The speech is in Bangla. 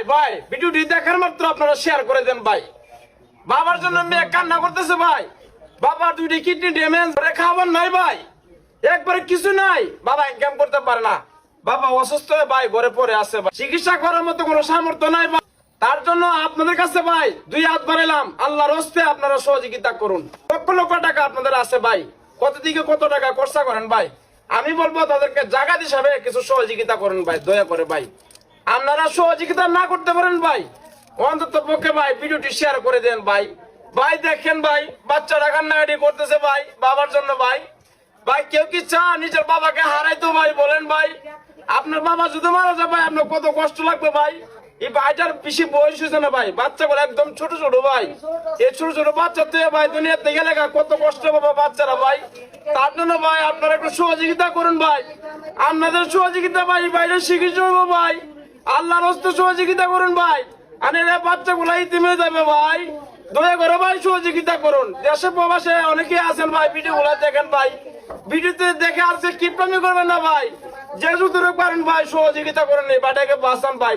ভাই ভাই ভিডিওটি দেখার মাত্র আপনারা শেয়ার করে দেন ভাই। বাবার জন্য মেয়ে কান্না করতেছে ভাই। বাবার দুইটি কিডনি ড্যামেজ খাবার নাই ভাই। একবারে কিছু নাই। বাবা ইনকাম করতে পারে না। বাবা অসুস্থ হয়ে ভাই ঘরে পড়ে আছে ভাই। চিকিৎসা করার মতো কোনো সামর্থ্য নাই ভাই। তার জন্য আপনাদের কাছে ভাই দুই হাত বাড়াইলাম। আল্লাহর হস্তে আপনারা সহযোগিতা করুন। লক্ষ লক্ষ টাকা আপনাদের আছে ভাই। কত দিকে কত টাকা খরচা করেন ভাই? আমি বলব তাদেরকে জায়গা হিসাবে কিছু সহযোগিতা করুন ভাই। দয়া করে ভাই। আপনারা সহযোগিতা না করতে পারেন ভাই, অন্তত পক্ষে ভাই, ভিডিওটি শেয়ার করে দেন ভাই। ভাই, দেখেন ভাই, বাচ্চারা কান্নাকাটি করতেছে ভাই, বাবার জন্য ভাই। ভাই, কেউ কি চা নিজের বাবাকে হারাইতো ভাই, বলেন ভাই। আপনার বাবা যদি মারা যায় ভাই, আপনার কত কষ্ট লাগবে ভাই। এই ভাইটার বেশি বয়স হয়েছে না ভাই, বাচ্চাগুলো একদম ছোট ছোট ভাই। এই ছোট ছোট বাচ্চা তো ভাই, দুনিয়াতে গেলে কত কষ্ট পাবো বাচ্চারা ভাই। তার জন্য ভাই, আপনারা একটু সহযোগিতা করুন ভাই। আপনাদের সহযোগিতা ভাই বাইরে হব ভাই। আল্লাহর হস্তে সহযোগিতা করুন ভাই। আর এরা বাচ্চাগুলো ইতিমে যাবে ভাই। দয়া করে ভাই সহযোগিতা করুন। দেশে প্রবাসে অনেকে আছেন ভাই ভিডিও গুলা দেখেন ভাই। ভিডিওতে দেখে আসছে কি কিপটামি করবেন না ভাই। যে যুদ্ধ পারেন ভাই, সহযোগিতা করেন এই বাটাকে বাঁচান ভাই